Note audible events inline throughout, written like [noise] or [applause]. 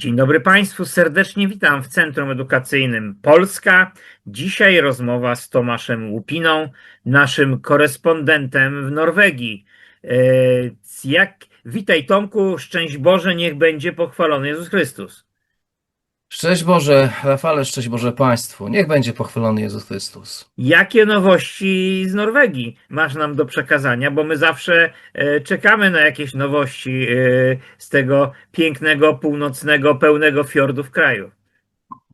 Dzień dobry Państwu, serdecznie witam w Centrum Edukacyjnym Polska. Dzisiaj rozmowa z Tomaszem Łupiną, naszym korespondentem w Norwegii. E, Jak, witaj Tomku, szczęść Boże, niech będzie pochwalony Jezus Chrystus. Szczęść Boże, Rafale, szczęść Boże Państwu. Niech będzie pochwalony Jezus Chrystus. Jakie nowości z Norwegii masz nam do przekazania? Bo my zawsze e, czekamy na jakieś nowości e, z tego pięknego, północnego, pełnego fiordów kraju.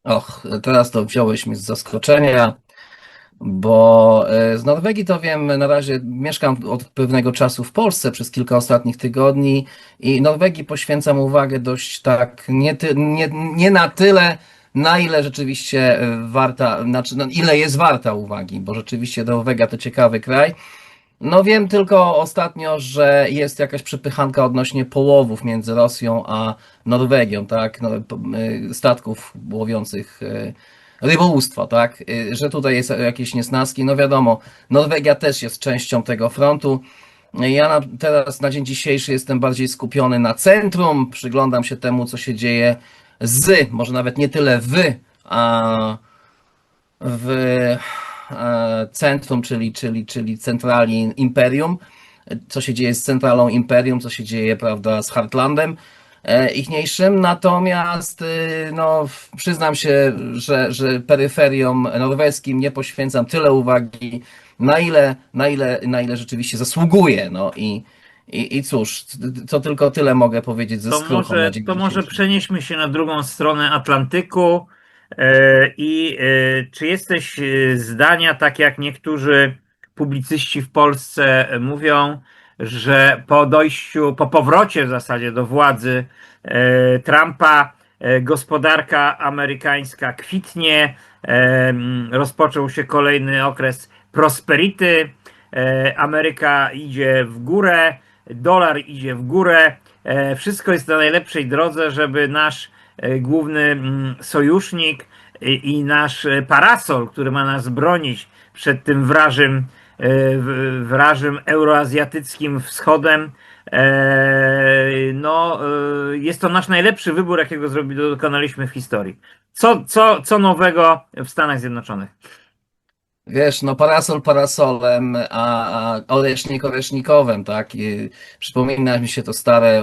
Och, teraz to wziąłeś mnie z zaskoczenia, bo e, z Norwegii to wiem, na razie mieszkam od pewnego czasu w Polsce przez kilka ostatnich tygodni i Norwegii poświęcam uwagę dość tak, nie, ty, nie, nie na tyle, na ile rzeczywiście e, warta, znaczy, no, ile jest warta uwagi, bo rzeczywiście Norwegia to ciekawy kraj. No wiem tylko ostatnio, że jest jakaś przepychanka odnośnie połowów między Rosją a Norwegią, tak? No, y, statków łowiących rybołówstwo, tak? Y, Że tutaj jest jakieś niesnaski. No wiadomo, Norwegia też jest częścią tego frontu. Ja na, teraz na dzień dzisiejszy jestem bardziej skupiony na centrum, przyglądam się temu, co się dzieje z, może nawet nie tyle w, a w centrum, czyli, czyli, czyli centrali imperium, co się dzieje z centralą imperium, co się dzieje, prawda, z Heartlandem ichniejszym. Natomiast, y, no, przyznam się, że, że peryferiom norweskim nie poświęcam tyle uwagi, na ile, na ile, na ile rzeczywiście zasługuje. No i, i, i cóż, to tylko tyle mogę powiedzieć ze To skruchą może, to może przenieśmy się na drugą stronę Atlantyku. E, I e, czy jesteś e, zdania, tak jak niektórzy publicyści w Polsce mówią, że po dojściu, po powrocie w zasadzie do władzy e, Trumpa, e, gospodarka amerykańska kwitnie, e, rozpoczął się kolejny okres prosperity, Ameryka idzie w górę, dolar idzie w górę, wszystko jest na najlepszej drodze, żeby nasz główny sojusznik i, nasz parasol, który ma nas bronić przed tym wrażym, wrażym euroazjatyckim wschodem, e, no, e, jest to nasz najlepszy wybór, jakiego dokonaliśmy w historii. Co, co, co nowego w Stanach Zjednoczonych? Wiesz, no parasol parasolem, a, a oresznik oresznikowym, tak? I przypomina mi się to stare,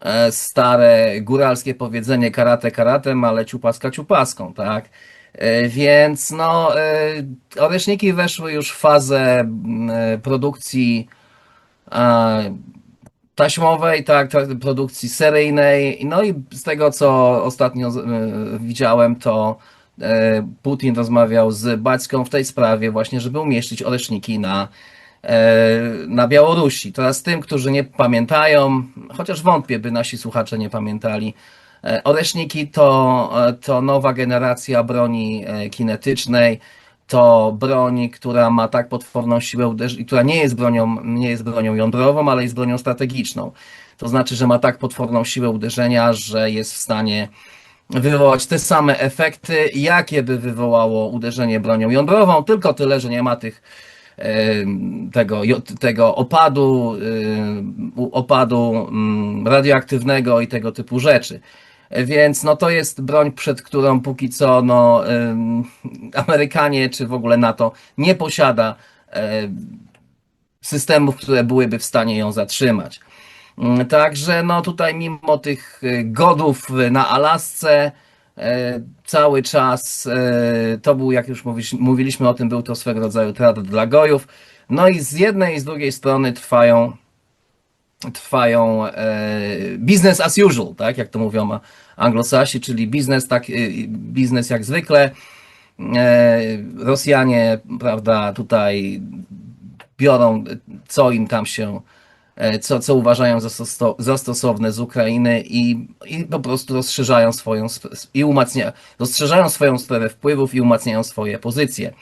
e, stare góralskie powiedzenie karate karatem, ale ciupaska ciupaską, tak? E, Więc no, e, oreszniki weszły już w fazę e, produkcji taśmowej, tak, ta- produkcji seryjnej. No i z tego, co ostatnio widziałem, to Putin rozmawiał z Baćką w tej sprawie właśnie, żeby umieścić oreczniki na, na Białorusi. Teraz tym, którzy nie pamiętają, chociaż wątpię, by nasi słuchacze nie pamiętali, e, oreczniki to, e, to nowa generacja broni e, kinetycznej, to broń, która ma tak potworną siłę uderzenia, która nie jest bronią, nie jest bronią jądrową, ale jest bronią strategiczną. To znaczy, że ma tak potworną siłę uderzenia, że jest w stanie wywołać te same efekty, jakie by wywołało uderzenie bronią jądrową, tylko tyle, że nie ma tych tego, tego opadu, opadu mm, radioaktywnego i tego typu rzeczy. Więc no to jest broń, przed którą póki co no, Amerykanie czy w ogóle NATO nie posiada em, systemów, które byłyby w stanie ją zatrzymać. Mm, Także no tutaj mimo tych y, godów na Alasce e, cały czas e, to był, jak już mówiliśmy o tym, był to swego rodzaju teatr dla gojów. No i z jednej i z drugiej strony trwają trwają e, business as usual, tak jak to mówią a- anglosasi, czyli biznes tak, y, biznes jak zwykle. E, Rosjanie, prawda, tutaj biorą, co im tam się, e, co, co uważają za, stoso- za stosowne z Ukrainy i, i po prostu rozszerzają swoją i umacnia, rozszerzają swoją strefę wpływów i umacniają swoje pozycje.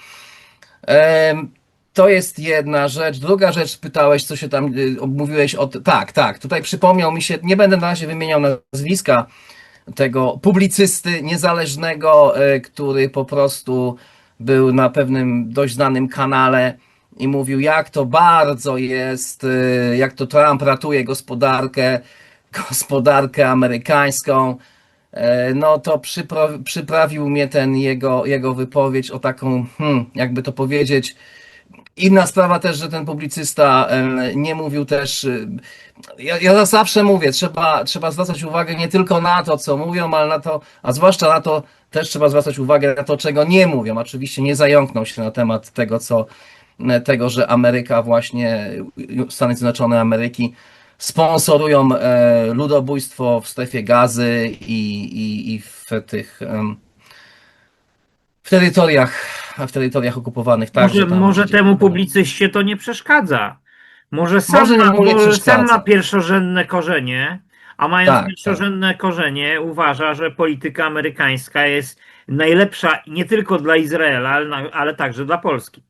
To jest jedna rzecz. Druga rzecz, pytałeś, co się tam, y, mówiłeś o. Tak, tak, tutaj przypomniał mi się, nie będę na razie wymieniał nazwiska tego publicysty niezależnego, e, który po prostu był na pewnym dość znanym kanale i mówił, jak to bardzo jest, e, jak to Trump ratuje gospodarkę, [laughs] gospodarkę amerykańską. e, no to przypra- przyprawił mnie ten jego, jego wypowiedź o taką, hmm, jakby to powiedzieć, Inna sprawa też, że ten publicysta nie mówił też. y, Ja, ja zawsze mówię, trzeba, trzeba zwracać uwagę nie tylko na to, co mówią, ale na to, a zwłaszcza na to, też trzeba zwracać uwagę na to, czego nie mówią. Oczywiście nie zająknął się na temat tego, co tego, że Ameryka właśnie, Stany Zjednoczone Ameryki sponsorują e, ludobójstwo w strefie gazy i, i, i w tych w terytoriach, w terytoriach okupowanych także może tam, może temu publicyście to nie przeszkadza. Może sam, Może ma, nie może sam przeszkadza. ma pierwszorzędne korzenie, a mając Tak, pierwszorzędne korzenie uważa, że polityka amerykańska jest najlepsza nie tylko dla Izraela, ale, ale także dla Polski.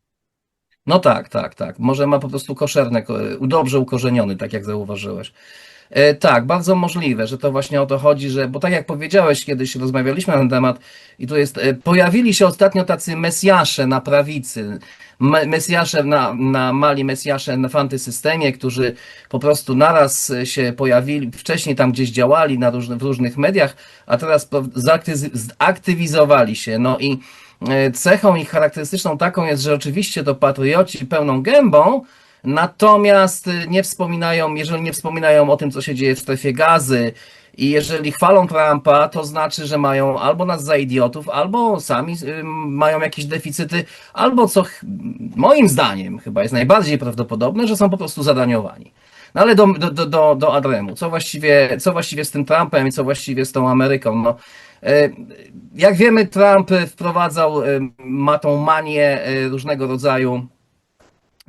No tak, tak, tak. Może ma po prostu koszerne, ko- dobrze ukorzeniony, tak jak zauważyłeś. E, tak, bardzo możliwe, że to właśnie o to chodzi, że, bo tak jak powiedziałeś, kiedyś rozmawialiśmy na ten temat i tu jest, e, pojawili się ostatnio tacy mesjasze na prawicy, me, mesjasze na, na mali mesjasze w antysystemie, którzy po prostu naraz się pojawili, wcześniej tam gdzieś działali na różne, w różnych mediach, a teraz zaktywizowali się, no i e, cechą ich charakterystyczną taką jest, że oczywiście to patrioci pełną gębą, Natomiast y, nie wspominają, jeżeli nie wspominają o tym, co się dzieje w strefie gazy i jeżeli chwalą Trumpa, to znaczy, że mają albo nas za idiotów, albo sami y, mają jakieś deficyty, albo co moim zdaniem chyba jest najbardziej prawdopodobne, że są po prostu zadaniowani. No ale do, do, do, do, Adremu, co właściwie, co właściwie z tym Trumpem i co właściwie z tą Ameryką? No, e, jak wiemy, Trump wprowadzał, ma tą manię różnego rodzaju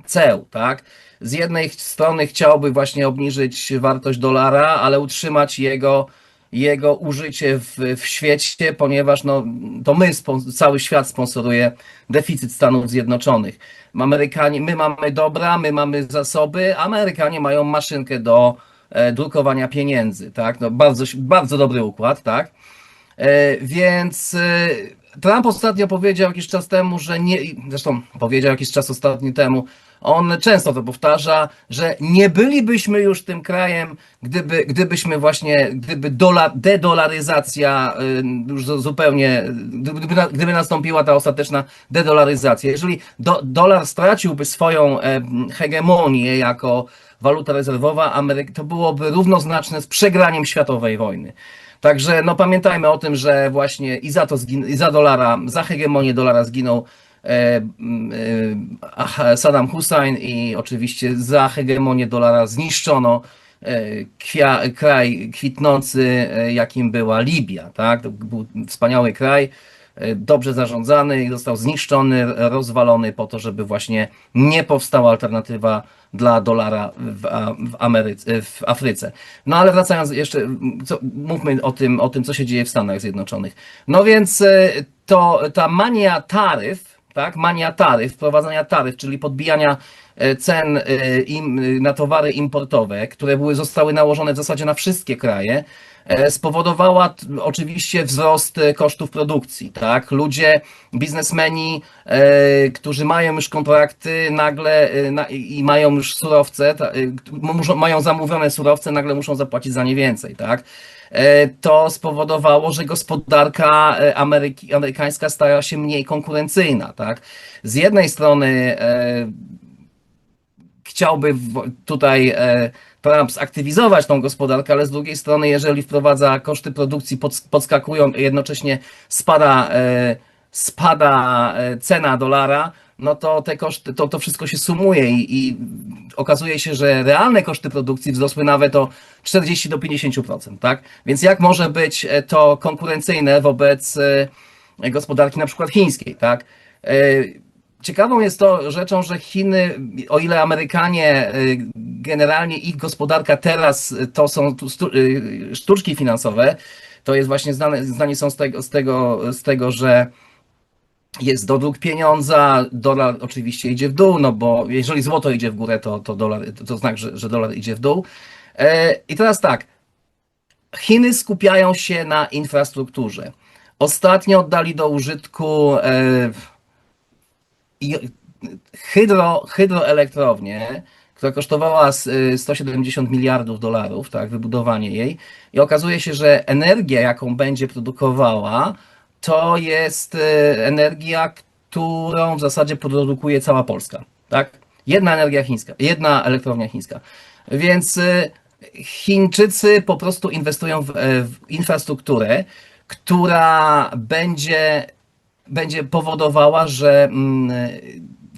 ceł, tak? Z jednej strony chciałby właśnie obniżyć wartość dolara, ale utrzymać jego, jego użycie w, w świecie, ponieważ no, to my, cały świat sponsoruje deficyt Stanów Zjednoczonych. Amerykanie, my mamy dobra, my mamy zasoby, Amerykanie mają maszynkę do e, drukowania pieniędzy, tak? No, bardzo, bardzo dobry układ, tak? E, Więc e, Trump ostatnio powiedział jakiś czas temu, że nie, zresztą powiedział jakiś czas ostatni temu, on często to powtarza, że nie bylibyśmy już tym krajem, gdyby, gdybyśmy właśnie, gdyby dola, dedolaryzacja y, już zu- zupełnie, gdyby, gdyby nastąpiła ta ostateczna dedolaryzacja. Jeżeli do, dolar straciłby swoją hegemonię jako waluta rezerwowa, Ameryk, to byłoby równoznaczne z przegraniem światowej wojny. Także no pamiętajmy o tym, że właśnie i za to zgin- i za dolara, za hegemonię dolara zginął Saddam Hussein i oczywiście za hegemonię dolara zniszczono e, kraj kwitnący, e, jakim była Libia, tak? To był wspaniały kraj, e, dobrze zarządzany i został zniszczony, rozwalony po to, żeby właśnie nie powstała alternatywa dla dolara w, w, Ameryce, w Afryce. No ale wracając jeszcze, co, mówmy o tym, o tym, co się dzieje w Stanach Zjednoczonych. No więc e, to ta mania taryf, tak, mania taryf, wprowadzania taryf, czyli podbijania e, cen e, e, na towary importowe, które były, zostały nałożone w zasadzie na wszystkie kraje, spowodowała oczywiście wzrost kosztów produkcji, tak? Ludzie, biznesmeni, którzy mają już kontrakty nagle na, i mają już surowce, mają zamówione surowce, nagle muszą zapłacić za nie więcej, tak? E, To spowodowało, że gospodarka e, Ameryki, amerykańska stała się mniej konkurencyjna, tak? Z jednej strony e, chciałby tutaj Trump zaktywizować tą gospodarkę, ale z drugiej strony, jeżeli wprowadza koszty produkcji, pod, podskakują i jednocześnie spada, spada cena dolara, no to te koszty, to, to wszystko się sumuje i, i okazuje się, że realne koszty produkcji wzrosły nawet o 40 do 50%, tak? Więc jak może być e, to konkurencyjne wobec e, gospodarki na przykład chińskiej, tak? E, Ciekawą jest to rzeczą, że Chiny, o ile Amerykanie, generalnie ich gospodarka teraz to są sztuczki finansowe, to jest właśnie znane, znani są z tego, z tego, z tego, że jest dodruk pieniądza, dolar oczywiście idzie w dół, no bo jeżeli złoto idzie w górę, to, to, dolar, to, znak, że, że dolar idzie w dół. E, I teraz tak, Chiny skupiają się na infrastrukturze. Ostatnio oddali do użytku e, hydro, hydroelektrownie, która kosztowała s- y, 170 miliardów dolarów, tak, wybudowanie jej. I okazuje się, że energia, jaką będzie produkowała, to jest y, energia, którą w zasadzie produkuje cała Polska, tak? Jedna energia chińska, jedna elektrownia chińska. Więc y, Chińczycy po prostu inwestują w, e, w infrastrukturę, która będzie, będzie powodowała, że mm,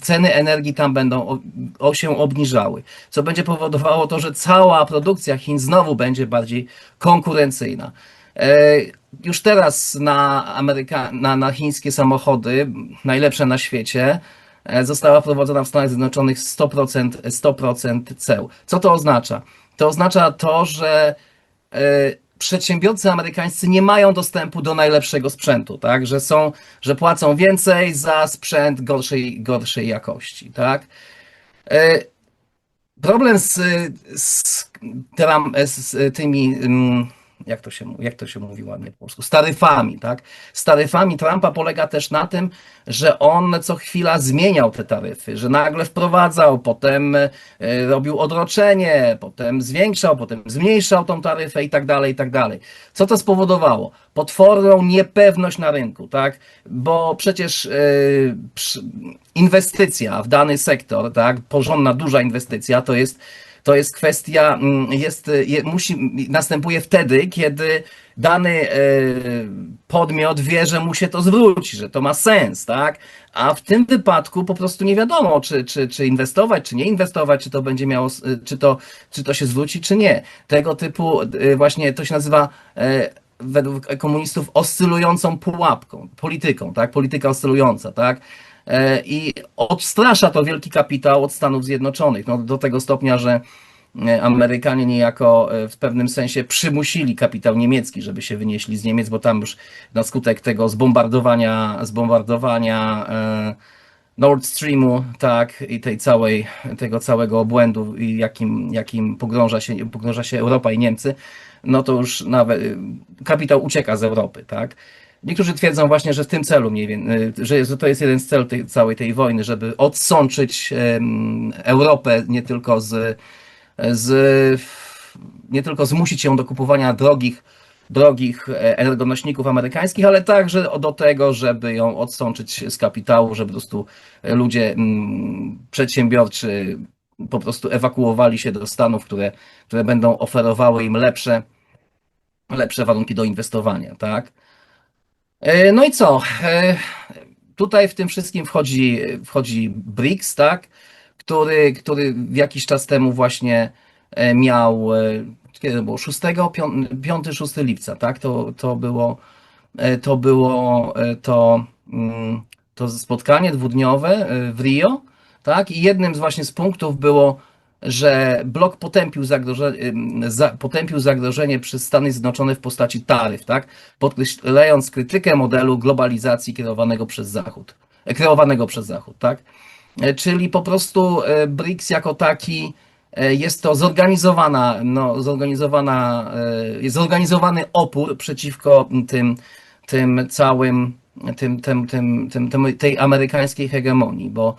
ceny energii tam będą o, się obniżały, co będzie powodowało to, że cała produkcja Chin znowu będzie bardziej konkurencyjna. Już teraz na, Ameryka, na, na chińskie samochody, najlepsze na świecie, e, została wprowadzona w Stanach Zjednoczonych 100%, 100% ceł. Co to oznacza? To oznacza to, że e, przedsiębiorcy amerykańscy nie mają dostępu do najlepszego sprzętu, tak? Że są, że płacą więcej za sprzęt gorszej, gorszej jakości, tak? E, Problem z, z, z tymi, mm, jak to, się, jak to się mówi ładnie po polsku, z taryfami, tak? Z taryfami Trumpa polega też na tym, że on co chwila zmieniał te taryfy, że nagle wprowadzał, potem e, robił odroczenie, potem zwiększał, potem zmniejszał tą taryfę i tak dalej, i tak dalej. Co to spowodowało? Potworną niepewność na rynku, tak? Bo przecież e, inwestycja w dany sektor, tak? Porządna, duża inwestycja to jest to jest kwestia, mm, jest, je, musi, następuje wtedy, kiedy dany e, podmiot wie, że mu się to zwróci, że to ma sens, tak? A w tym wypadku po prostu nie wiadomo, czy, czy, czy inwestować, czy nie inwestować, czy to będzie miało, s- czy to, czy to się zwróci, czy nie. Tego typu e, właśnie to się nazywa e, według komunistów oscylującą pułapką, polityką, tak? Polityka oscylująca, tak? E, I odstrasza to wielki kapitał od Stanów Zjednoczonych, no, do tego stopnia, że e, Amerykanie niejako e, w pewnym sensie przymusili kapitał niemiecki, żeby się wynieśli z Niemiec, bo tam już na skutek tego zbombardowania, zbombardowania Nord Streamu, tak, i tej całej, tego całego obłędu, jakim, jakim pogrąża się, pogrąża się Europa i Niemcy, no to już nawet kapitał ucieka z Europy, tak. Niektórzy twierdzą właśnie, że w tym celu mniej więcej, że że to jest jeden z celów tej, całej tej wojny, żeby odsączyć Europę nie tylko z, z nie tylko zmusić ją do kupowania drogich, drogich e, energonośników amerykańskich, ale także do tego, żeby ją odsączyć z kapitału, żeby po prostu ludzie mm, przedsiębiorczy po prostu ewakuowali się do Stanów, które, które będą oferowały im lepsze, lepsze warunki do inwestowania, tak? E, No i co? E, Tutaj w tym wszystkim wchodzi, wchodzi BRICS, tak? Który, który jakiś czas temu właśnie e, miał, kiedy to było? 6, 5-6 lipca, tak? To, to było, to było to, mm, to spotkanie dwudniowe w Rio, tak? I jednym z właśnie z punktów było, że blok potępił, zagroże, ym, za, potępił zagrożenie przez Stany Zjednoczone w postaci taryf, tak? Podkreślając krytykę modelu globalizacji kierowanego przez Zachód, e, kreowanego przez Zachód, tak? E, Czyli po prostu e, BRICS jako taki jest to zorganizowana, no, zorganizowana, jest zorganizowany opór przeciwko tym, tym całym, tym, tym, tym, tym, tym, tej amerykańskiej hegemonii, bo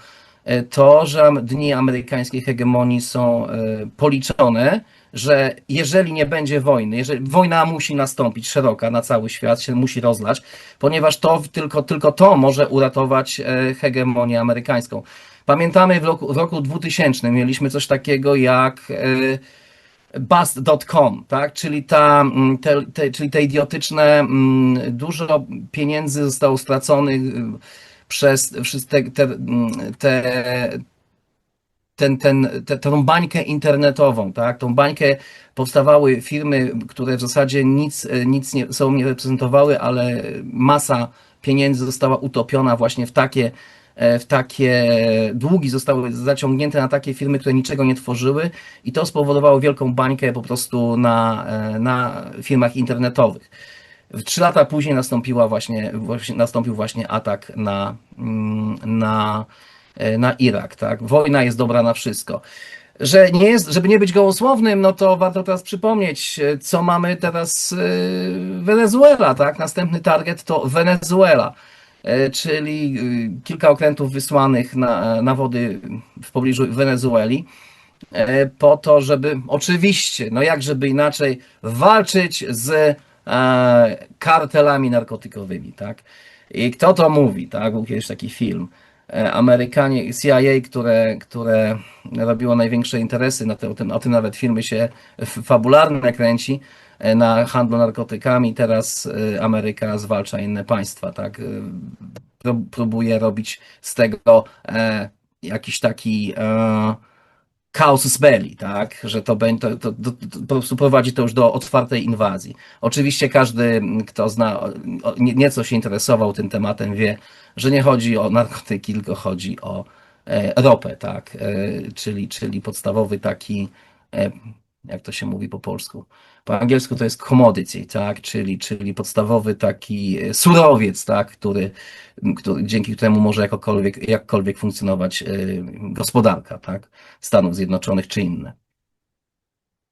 to, że dni amerykańskiej hegemonii są e, policzone, że jeżeli nie będzie wojny, jeżeli wojna musi nastąpić szeroka na cały świat, się musi rozlać, ponieważ to tylko, tylko to może uratować e, hegemonię amerykańską. Pamiętamy w roku, w roku 2000 mieliśmy coś takiego jak e, bust.com, tak? Czyli, ta, mm, te, te, czyli te idiotyczne, mm, dużo pieniędzy zostało straconych przez, te, te, mm, te, ten, ten, te, tą bańkę internetową, tak? Tą bańkę powstawały firmy, które w zasadzie nic, nic nie, sobą nie reprezentowały, ale masa pieniędzy została utopiona właśnie w takie, e, w takie długi zostały zaciągnięte na takie firmy, które niczego nie tworzyły i to spowodowało wielką bańkę po prostu na, e, na firmach internetowych. Trzy lata później nastąpiła właśnie, nastąpił właśnie atak na, mm, na, e, na Irak. Tak? Wojna jest dobra na wszystko. Że nie jest, żeby nie być gołosłownym, no to warto teraz przypomnieć, e, co mamy teraz e, Wenezuela, tak? Następny target to Wenezuela, czyli kilka okrętów wysłanych na, na wody w pobliżu Wenezueli. po to, żeby oczywiście, no jak żeby inaczej, walczyć z kartelami narkotykowymi, tak? I kto to mówi, tak? Był kiedyś taki film. E, Amerykanie, CIA, które, które robiło największe interesy, na te, o, tym, o tym nawet filmy się fabularne kręci, e, na handlu narkotykami. Teraz e, Ameryka zwalcza inne państwa, tak? E, pró- Próbuje robić z tego e, jakiś taki casus belli, tak? Że to, będzie, to, to, to, to po prostu prowadzi to już do otwartej inwazji. Oczywiście każdy, kto zna, nieco się interesował tym tematem, wie, że nie chodzi o narkotyki, tylko chodzi o e, ropę, tak? E, czyli, czyli podstawowy taki, e, jak to się mówi po polsku? Po angielsku to jest commodity, tak? Czyli, czyli podstawowy taki e, surowiec, tak? Który, który, dzięki któremu może jakokolwiek, jakkolwiek funkcjonować e, gospodarka, tak? Stanów Zjednoczonych czy inne.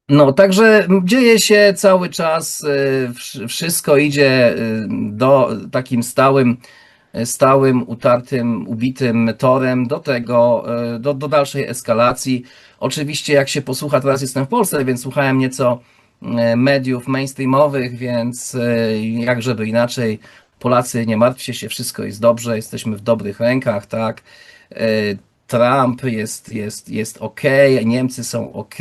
No, także dzieje się cały czas, wsz- wszystko idzie do takim stałym, stałym, utartym, ubitym torem do tego, do, do dalszej eskalacji. Oczywiście, jak się posłucha, teraz jestem w Polsce, więc słuchałem nieco y, mediów mainstreamowych, więc y, jak żeby inaczej, Polacy, nie martwcie się, wszystko jest dobrze, jesteśmy w dobrych rękach, tak. Y, Trump jest, jest, jest ok, Niemcy są ok,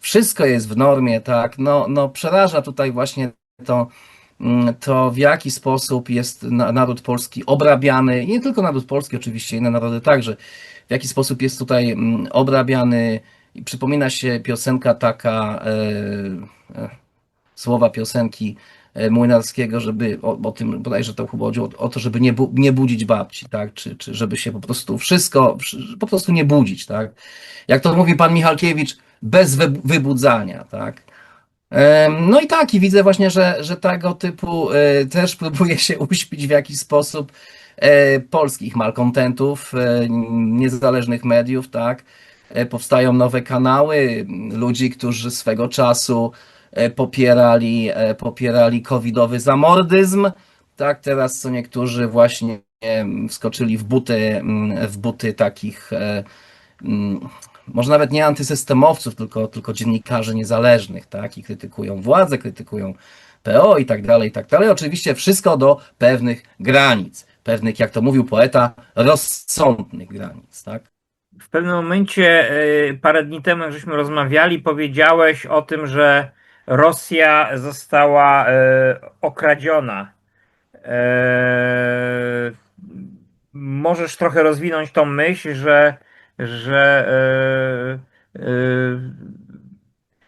wszystko jest w normie, tak. No, no przeraża tutaj właśnie to, to w jaki sposób jest na- naród polski obrabiany, nie tylko naród polski, oczywiście inne narody także, w jaki sposób jest tutaj mm, obrabiany. Przypomina się piosenka taka, e, e, słowa piosenki e, Młynarskiego, żeby o, o tym bodajże to chyba chodziło o, o to, żeby nie, bu, nie budzić babci, tak? Czy, czy żeby się po prostu wszystko, wszy- po prostu nie budzić, tak? Jak to mówi pan Michalkiewicz, bez wy, wybudzania, tak? No i tak, i widzę właśnie, że, że tego typu e, też próbuje się [laughs] uśpić w jakiś sposób e, polskich malkontentów, e, niezależnych mediów, tak? Powstają nowe kanały, ludzi, którzy swego czasu popierali, popierali covidowy zamordyzm, tak? Teraz co niektórzy właśnie wskoczyli w buty, w buty takich może nawet nie antysystemowców, tylko, tylko dziennikarzy niezależnych, tak? I krytykują władzę, krytykują PO i tak dalej, i tak dalej. Oczywiście wszystko do pewnych granic, pewnych, jak to mówił poeta, rozsądnych granic, tak? W pewnym momencie, y, parę dni temu, jak żeśmy rozmawiali, powiedziałeś o tym, że Rosja została y, okradziona. E, Możesz trochę rozwinąć tą myśl, że, że e, e,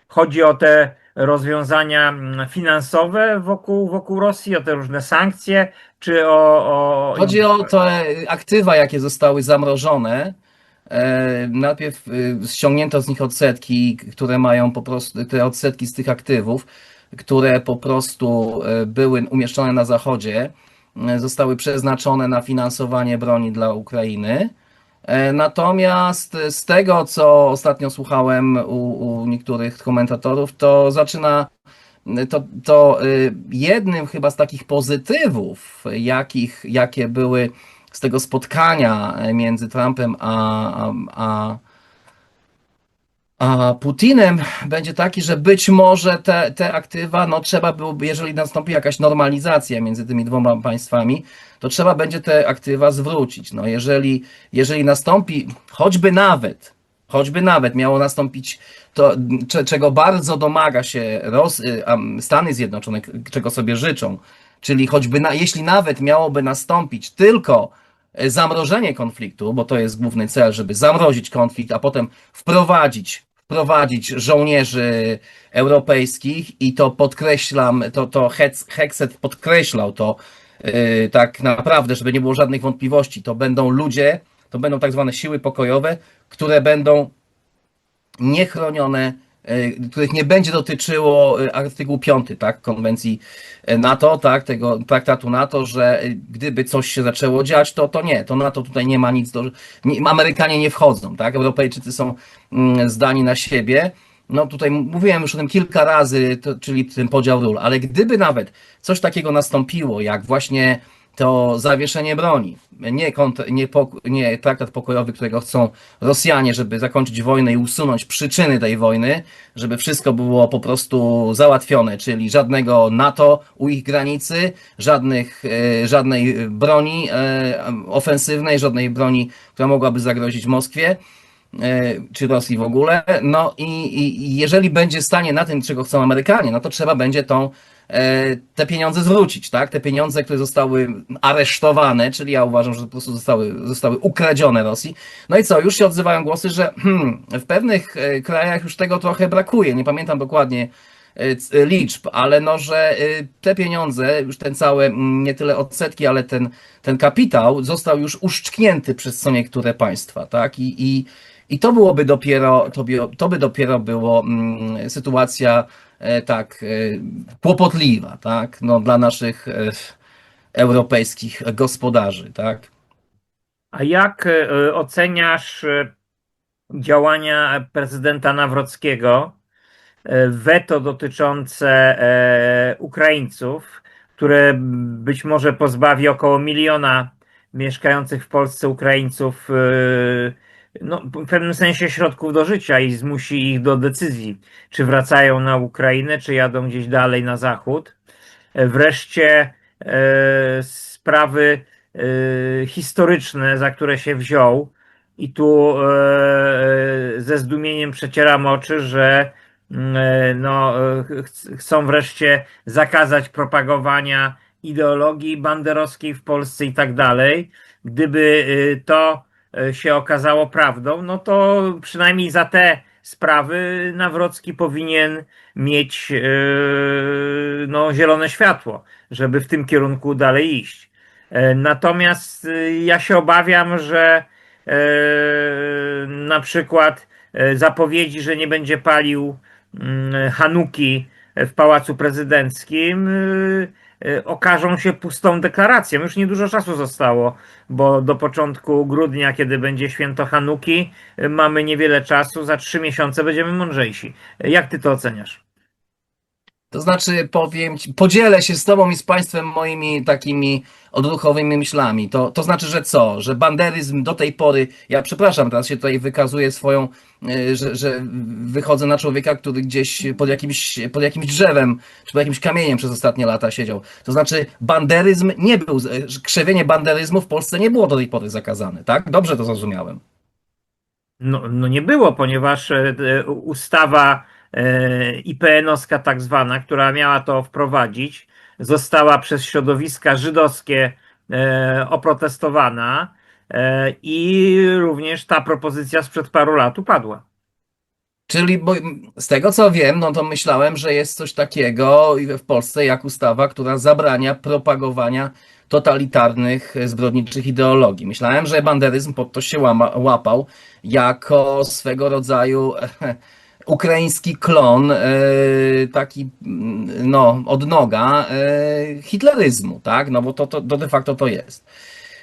chodzi o te rozwiązania mm, finansowe wokół, wokół Rosji, o te różne sankcje, czy o. o Chodzi o te aktywa, jakie zostały zamrożone. E, Najpierw ściągnięto z nich odsetki, które mają po prostu te odsetki z tych aktywów, które po prostu były umieszczone na Zachodzie, zostały przeznaczone na finansowanie broni dla Ukrainy. E, Natomiast z tego, co ostatnio słuchałem u, u niektórych komentatorów, to zaczyna to, to y, jednym chyba z takich pozytywów, jakich, jakie były z tego spotkania między Trumpem a, a, a, a Putinem, będzie taki, że być może te, te aktywa, no trzeba byłoby, jeżeli nastąpi jakaś normalizacja między tymi dwoma państwami, to trzeba będzie te aktywa zwrócić. No jeżeli, jeżeli nastąpi, choćby nawet, choćby nawet miało nastąpić to, cze- czego bardzo domaga się Ros- y, Stany Zjednoczone, czego sobie życzą, czyli choćby, na, jeśli nawet miałoby nastąpić tylko e, zamrożenie konfliktu, bo to jest główny cel, żeby zamrozić konflikt, a potem wprowadzić, wprowadzić żołnierzy europejskich i to podkreślam, to, to Hexet podkreślał to yy, tak naprawdę, żeby nie było żadnych wątpliwości, to będą ludzie, to będą tak zwane siły pokojowe, które będą niechronione, których nie będzie dotyczyło e, artykuł 5, tak, konwencji e, NATO, tak, tego traktatu NATO, że e, gdyby coś się zaczęło dziać, to, to nie, to NATO tutaj nie ma nic do, nie, Amerykanie nie wchodzą, tak, Europejczycy są mm, zdani na siebie, no tutaj mówiłem już o tym kilka razy, to, czyli ten podział ról, ale gdyby nawet coś takiego nastąpiło, jak właśnie to zawieszenie broni, nie, nie, nie traktat pokojowy, którego chcą Rosjanie, żeby zakończyć wojnę i usunąć przyczyny tej wojny, żeby wszystko było po prostu załatwione, czyli żadnego NATO u ich granicy, żadnych, e, żadnej broni e, ofensywnej, żadnej broni, która mogłaby zagrozić Moskwie e, czy Rosji w ogóle. No i, i jeżeli będzie stanie na tym, czego chcą Amerykanie, no to trzeba będzie tą, te pieniądze zwrócić, tak? Te pieniądze, które zostały aresztowane, czyli ja uważam, że po prostu zostały, zostały ukradzione Rosji. No i co, już się odzywają głosy, że hmm, w pewnych e, krajach już tego trochę brakuje. Nie pamiętam dokładnie e, liczb, ale no, że e, te pieniądze, już ten cały, nie tyle odsetki, ale ten, ten kapitał został już uszczknięty przez co niektóre państwa, tak? I, i, i to byłoby dopiero, to, by- to by dopiero było mm, sytuacja e, tak e, kłopotliwa, tak? No, dla naszych e, europejskich gospodarzy, tak? A jak e, oceniasz e, działania prezydenta Nawrockiego, e, weto dotyczące e, Ukraińców, które być może pozbawi około miliona mieszkających w Polsce Ukraińców e, no, w pewnym sensie środków do życia i zmusi ich do decyzji, czy wracają na Ukrainę, czy jadą gdzieś dalej na zachód. E, Wreszcie e, sprawy e, historyczne, za które się wziął, i tu e, e, ze zdumieniem przecieram oczy, że mm, e, no, e, ch- chcą wreszcie zakazać propagowania ideologii banderowskiej w Polsce i tak dalej. Gdyby e, to się okazało prawdą, no to przynajmniej za te sprawy Nawrocki powinien mieć e, no, zielone światło, żeby w tym kierunku dalej iść. E, Natomiast e, ja się obawiam, że e, na przykład e, zapowiedzi, że nie będzie palił mm, Hanuki w Pałacu Prezydenckim, e, e, okażą się pustą deklaracją. Już niedużo czasu zostało, bo do początku grudnia, kiedy będzie święto Hanuki, e, mamy niewiele czasu. Za trzy miesiące będziemy mądrzejsi. Jak ty to oceniasz? To znaczy, powiem podzielę się z tobą i z państwem moimi takimi odruchowymi myślami. To, to znaczy, że co? Że banderyzm do tej pory, ja przepraszam, teraz się tutaj wykazuję swoją, e, że, że wychodzę na człowieka, który gdzieś pod jakimś, pod jakimś drzewem, czy pod jakimś kamieniem przez ostatnie lata siedział. To znaczy, banderyzm nie był, e, krzewienie banderyzmu w Polsce nie było do tej pory zakazane, tak? Dobrze to zrozumiałem. No, no nie było, ponieważ e, ustawa IPN-owska tak zwana, która miała to wprowadzić, została przez środowiska żydowskie e, oprotestowana e, i również ta propozycja sprzed paru lat upadła. Czyli bo z tego co wiem, no to myślałem, że jest coś takiego w Polsce jak ustawa, która zabrania propagowania totalitarnych, zbrodniczych ideologii. Myślałem, że banderyzm pod to się łama, łapał jako swego rodzaju [laughs] ukraiński klon, e, taki mm, no, odnoga e, hitleryzmu, tak? No bo to, to, to de facto to jest.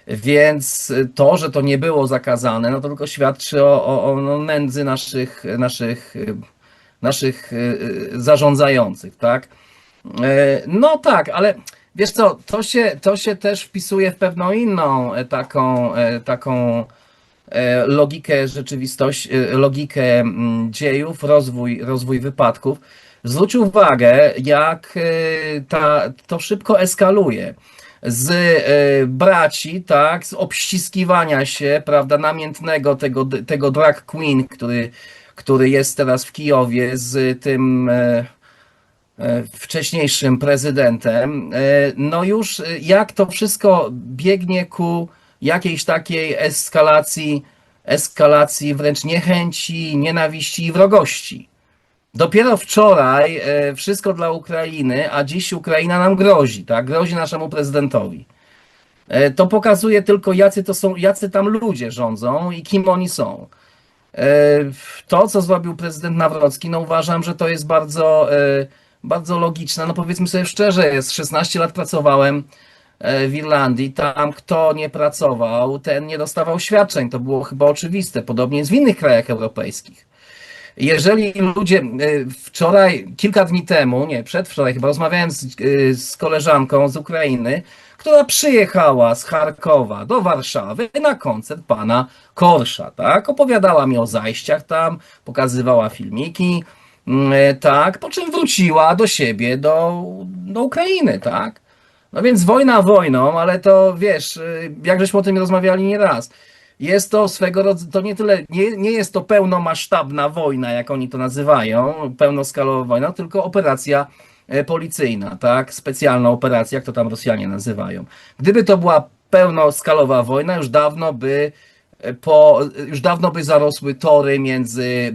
Więc to, że to nie było zakazane, no to tylko świadczy o, o, o no, nędzy naszych, naszych, naszych y, zarządzających, tak? E, No tak, ale wiesz co, to się, to się też wpisuje w pewną inną e, taką, e, taką e, logikę rzeczywistości, e, logikę mm, dziejów, rozwój, rozwój wypadków. Zwróć uwagę, jak e, ta, to szybko eskaluje z e, braci, tak, z obściskiwania się, prawda, namiętnego tego, tego drag queen, który, który jest teraz w Kijowie z tym e, e, wcześniejszym prezydentem. E, No już e, jak to wszystko biegnie ku jakiejś takiej eskalacji, eskalacji wręcz niechęci, nienawiści i wrogości. Dopiero wczoraj e, wszystko dla Ukrainy, a dziś Ukraina nam grozi, tak? Grozi naszemu prezydentowi. E, To pokazuje tylko, jacy to są, jacy tam ludzie rządzą i kim oni są. E, To, co zrobił prezydent Nawrocki, no uważam, że to jest bardzo, bardzo logiczne. No powiedzmy sobie szczerze, jest 16 lat pracowałem w Irlandii, tam kto nie pracował, ten nie dostawał świadczeń. To było chyba oczywiste. Podobnie jest w innych krajach europejskich. Jeżeli ludzie y, wczoraj, kilka dni temu, nie, przedwczoraj chyba rozmawiałem z, y, z koleżanką z Ukrainy, która przyjechała z Charkowa do Warszawy na koncert pana Korsza, tak? Opowiadała mi o zajściach tam, pokazywała filmiki, mm, tak, po czym wróciła do siebie, do, do Ukrainy, tak? No więc wojna wojną, ale to wiesz, y, jak żeśmy o tym rozmawiali nieraz, jest to swego rodzaju, to nie tyle, nie, nie jest to pełnomasztabna wojna, jak oni to nazywają, pełnoskalowa wojna, tylko operacja e, policyjna, tak? Specjalna operacja, jak to tam Rosjanie nazywają. Gdyby to była pełnoskalowa wojna, już dawno by e, po, już dawno by zarosły tory między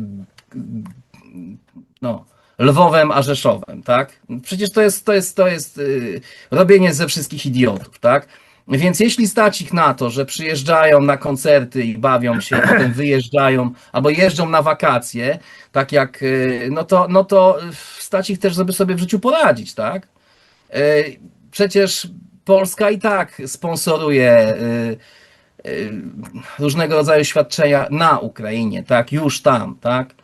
no, Lwowem a Rzeszowem, tak? Przecież to jest, to jest, to jest yy, robienie ze wszystkich idiotów, tak? Więc jeśli stać ich na to, że przyjeżdżają na koncerty i bawią się, potem wyjeżdżają, albo jeżdżą na wakacje, tak jak, yy, no to, no to stać ich też, żeby sobie w życiu poradzić, tak? Yy, Przecież Polska i tak sponsoruje różnego rodzaju świadczenia na Ukrainie, tak? Już tam, tak?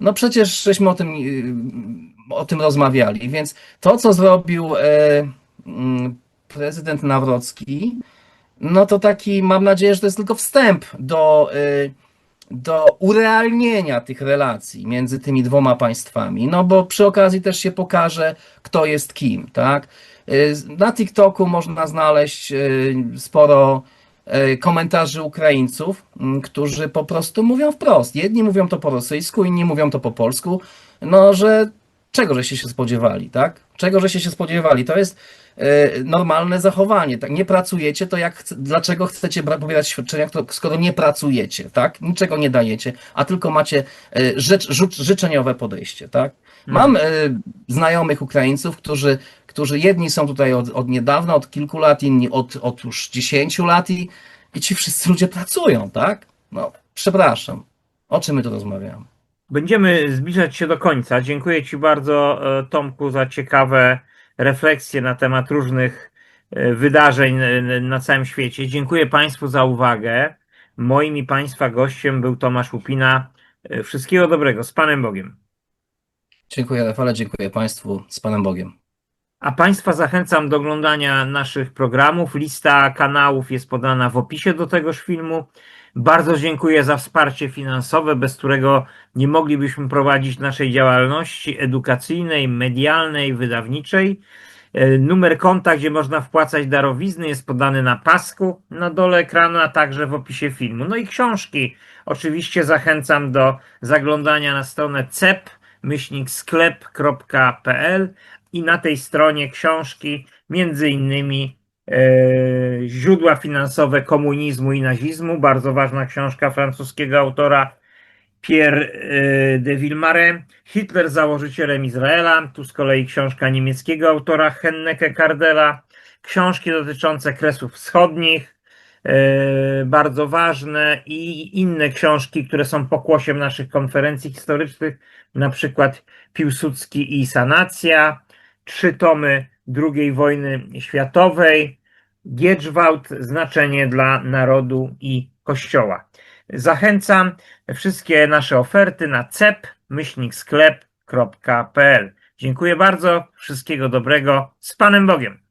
No przecież żeśmy o tym, yy, o tym rozmawiali, więc to, co zrobił e, mm, prezydent Nawrocki, no to taki, mam nadzieję, że to jest tylko wstęp do, e, do urealnienia tych relacji między tymi dwoma państwami, no bo przy okazji też się pokaże, kto jest kim, tak? E, Na TikToku można znaleźć sporo komentarzy Ukraińców, którzy po prostu mówią wprost. Jedni mówią to po rosyjsku, inni mówią to po polsku, no że czego żeście się spodziewali, tak? Czego żeście się spodziewali? To jest e, normalne zachowanie, tak? Nie pracujecie, to jak, dlaczego chcecie pobierać świadczenia, skoro nie pracujecie, tak? Niczego nie dajecie, a tylko macie e, rzecz, życzeniowe podejście, tak? Mam e, znajomych Ukraińców, którzy, którzy jedni są tutaj od, od niedawna, od kilku lat, inni od, od już 10 lat i, i ci wszyscy ludzie pracują, tak? No, przepraszam. O czym my tu rozmawiamy? Będziemy zbliżać się do końca. Dziękuję Ci bardzo, e, Tomku, za ciekawe refleksje na temat różnych e, wydarzeń e, na całym świecie. Dziękuję Państwu za uwagę. Moim i Państwa gościem był Tomasz Łupina. Wszystkiego dobrego. Z Panem Bogiem. Dziękuję Rafale, dziękuję Państwu, z Panem Bogiem. A Państwa zachęcam do oglądania naszych programów. Lista kanałów jest podana w opisie do tegoż filmu. Bardzo dziękuję za wsparcie finansowe, bez którego nie moglibyśmy prowadzić naszej działalności edukacyjnej, medialnej, wydawniczej. E, Numer konta, gdzie można wpłacać darowizny, jest podany na pasku na dole ekranu, a także w opisie filmu. No i książki. Oczywiście zachęcam do zaglądania na stronę cep-sklep.pl i na tej stronie książki, między innymi e, Źródła finansowe komunizmu i nazizmu, bardzo ważna książka francuskiego autora Pierre e, de Villemare, Hitler założycielem Izraela, tu z kolei książka niemieckiego autora Henneke Kardela, książki dotyczące Kresów Wschodnich, bardzo ważne i inne książki, które są pokłosiem naszych konferencji historycznych, na przykład Piłsudski i Sanacja, trzy tomy II wojny światowej, Giedżwałt, znaczenie dla narodu i kościoła. Zachęcam wszystkie nasze oferty na cep-sklep.pl. Dziękuję bardzo, wszystkiego dobrego, z Panem Bogiem.